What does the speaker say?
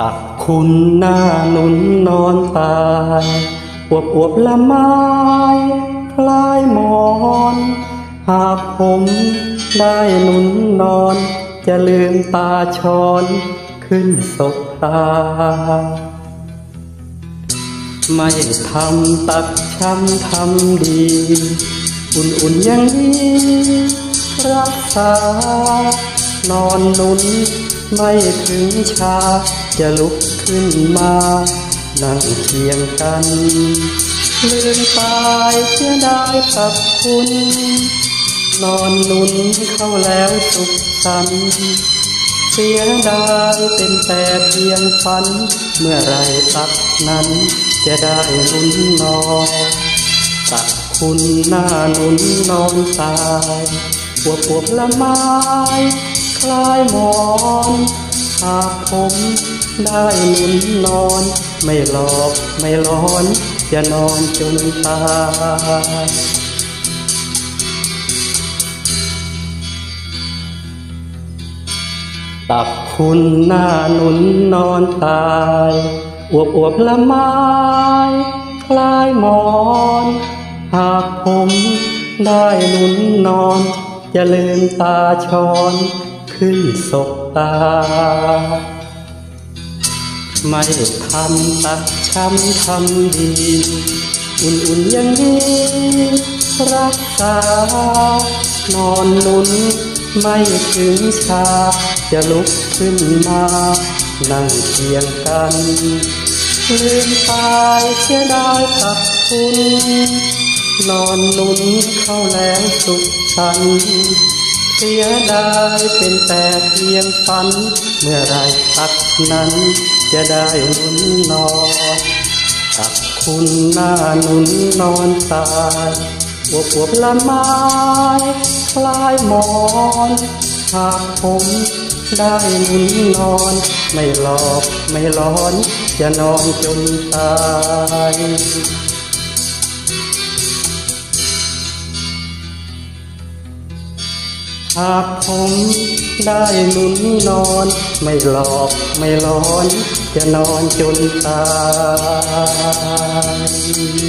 ตักคุณหน้าหนุนนอนตายอวบอวบละไม้คล้ายหมอน หากผมได้หนุนนอน จะลืมตาชอนขึ้นศบตา ไม่ทำตักช้ำทำดี อุ่นๆอย่างนี้รักษานอนหนุน ไม่ถึงชาจะลุกขึ้นมานั่งเคียงกันลืมตายเสียได้กับคุณ นอนนุนเข้าแล้วสุขสันเสียดายเป็นแต่เพียงฝัน เมื่อไรตักนั้นจะได้หนุนนอนตักคุณหน้านุนนอนตายปวบปวบละไม้ คล้ายหมอนหากผมได้หนุนนอน ไม่หลอกไม่ร้อน จะนอนจนตายตักคุณหน้าหนุนนอนตายอวบอวบละไม้คลายหมอน หากผมได้หนุนนอน จะลืมตาชอน ขึ้นศบตา ไม่ทำตักช้ำทำดี อุ่นๆอย่างนี้ รักษา นอนนุนไม่ถึงชา จะลุกขึ้นมา นั่งเคียงกันลืมตายเสียได้กับคุณ นอนนุนเข้าแล้วสุขสันต์ เสียดายเป็นแต่เพียงฝัน เมื่อไรตักนั้นจะได้หนุนนอนตักคุณหน้านุนนอนตายอวบวบละไม้คลายหมอนหากผมได้นุนนอน ไม่หลอกไม่ร้อน จะนอนจนตาย หากผมได้หนุนนอน ไม่หลอกไม่ร้อน จะนอนจนตาย